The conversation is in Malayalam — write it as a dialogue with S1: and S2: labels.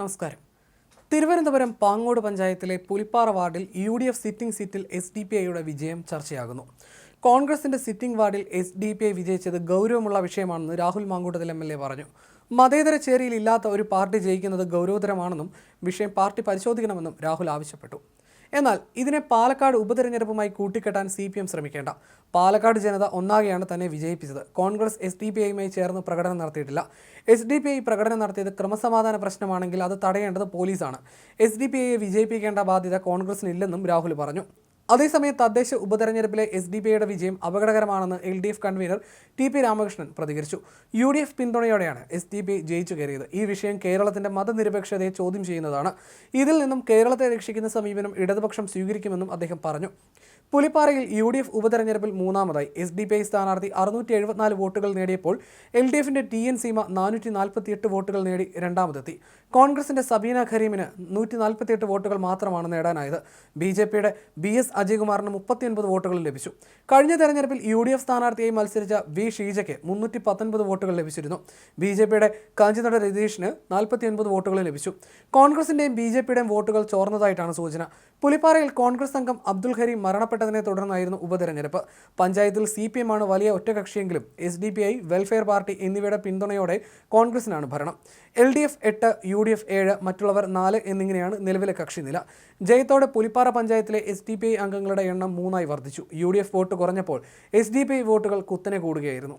S1: നമസ്കാരം. തിരുവനന്തപുരം പാങ്ങോട് പഞ്ചായത്തിലെ പുലിപ്പാറ വാർഡിൽ യു ഡി എഫ് സിറ്റിംഗ് സീറ്റിൽ എസ് ഡി പി ഐയുടെ വിജയം ചർച്ചയാകുന്നു. കോൺഗ്രസിന്റെ സിറ്റിംഗ് വാർഡിൽ എസ് ഡി പി ഐ വിജയിച്ചത് ഗൗരവമുള്ള വിഷയമാണെന്ന് Rahul Mankoottathil M L A പറഞ്ഞു. മതേതര ചേരിയിൽ ഇല്ലാത്ത ഒരു പാർട്ടി ജയിക്കുന്നത് ഗൗരവതരമാണെന്നും വിഷയം പാർട്ടി പരിശോധിക്കണമെന്നും രാഹുൽ ആവശ്യപ്പെട്ടു. എന്നാൽ ഇതിനെ പാലക്കാട് ഉപതെരഞ്ഞെടുപ്പുമായി കൂട്ടിക്കെട്ടാൻ സി പി എം ശ്രമിക്കേണ്ട. പാലക്കാട് ജനത ഒന്നാകെയാണ് തന്നെ വിജയിപ്പിച്ചത്. കോൺഗ്രസ് എസ് ഡി പി ഐയുമായി ചേർന്ന് പ്രകടനം നടത്തിയിട്ടില്ല. എസ് ഡി പി ഐ പ്രകടനം നടത്തിയത് ക്രമസമാധാന പ്രശ്നമാണെങ്കിൽ അത് തടയേണ്ടത് പോലീസാണ്. എസ് ഡി പി ഐയെ വിജയിപ്പിക്കേണ്ട ബാധ്യത കോൺഗ്രസിനില്ലെന്നും രാഹുൽ പറഞ്ഞു. അതേസമയം തദ്ദേശ ഉപതെരഞ്ഞെടുപ്പിലെ എസ് ഡി പി ഐയുടെ വിജയം അപകടകരമാണെന്ന് L D F convener T P Ramakrishnan പ്രതികരിച്ചു. യു ഡി എഫ് പിന്തുണയോടെയാണ് എസ് ഡി പി ജയിച്ചു കയറിയത്. ഈ വിഷയം കേരളത്തിന്റെ മതനിരപേക്ഷതയെ ചോദ്യം ചെയ്യുന്നതാണ്. ഇതിൽ നിന്നും കേരളത്തെ രക്ഷിക്കുന്ന സമീപനം ഇടതുപക്ഷം സ്വീകരിക്കുമെന്നും അദ്ദേഹം പറഞ്ഞു. പുലിപ്പാറയിൽ യു ഡി എഫ് ഉപതെരഞ്ഞെടുപ്പിൽ മൂന്നാമതായി. എസ് ഡി പി ഐ സ്ഥാനാർത്ഥി അറുന്നൂറ്റി എഴുപത്തിനാല് വോട്ടുകൾ നേടിയപ്പോൾ എൽ ഡി എഫിന്റെ ടി എൻ സീമ നാനൂറ്റി നാൽപ്പത്തിയെട്ട് വോട്ടുകൾ നേടി രണ്ടാമതെത്തി. കോൺഗ്രസിന്റെ സബീന ഖരീമിന് നൂറ്റി നാൽപ്പത്തിയെട്ട് വോട്ടുകൾ മാത്രമാണ് നേടാനായത്. ബി ജെ പിയുടെ ബി എസ് അജയ്കുമാറിന് മുപ്പത്തിയൊൻപത് വോട്ടുകൾ ലഭിച്ചു. കഴിഞ്ഞ തെരഞ്ഞെടുപ്പിൽ യു ഡി എഫ് സ്ഥാനാർത്ഥിയായി മത്സരിച്ച വി ഷീജയ്ക്ക് മുന്നൂറ്റി പത്തൊൻപത് വോട്ടുകൾ ലഭിച്ചിരുന്നു. ബി ജെ പിയുടെ കാഞ്ചിനട രതീഷിന് നാൽപ്പത്തിയൊൻപത് വോട്ടുകൾ ലഭിച്ചു. കോൺഗ്രസിന്റെയും ബി ജെ പിയുടെയും വോട്ടുകൾ ചോർന്നതായിട്ടാണ് സൂചന. പുലിപ്പാറയിൽ കോൺഗ്രസ് അംഗം അബ്ദുൽ ഹരീം മരണപ്പെട്ടതിനെ തുടർന്നായിരുന്നു ഉപതെരഞ്ഞെടുപ്പ്. പഞ്ചായത്തിൽ സി പി എമ്മാണ് വലിയ ഒറ്റകക്ഷിയെങ്കിലും S D P I welfare party എന്നിവയുടെ പിന്തുണയോടെ കോൺഗ്രസിനാണ് ഭരണം. എൽ ഡി എഫ് എട്ട് യു ഡി എഫ് ഏഴ് മറ്റുള്ളവർ നാല് എന്നിങ്ങനെയാണ് നിലവിലെ കക്ഷി നില ജയത്തോടെ പുലിപ്പാറ പഞ്ചായത്തിലെ എസ് ഡി പി ഐ അംഗങ്ങളുടെ എണ്ണം മൂന്നായി വർദ്ധിച്ചു. യു ഡി എഫ് വോട്ട് കുറഞ്ഞപ്പോൾ എസ് ഡി പി വോട്ടുകൾ കുത്തനെ കൂടുകയായിരുന്നു.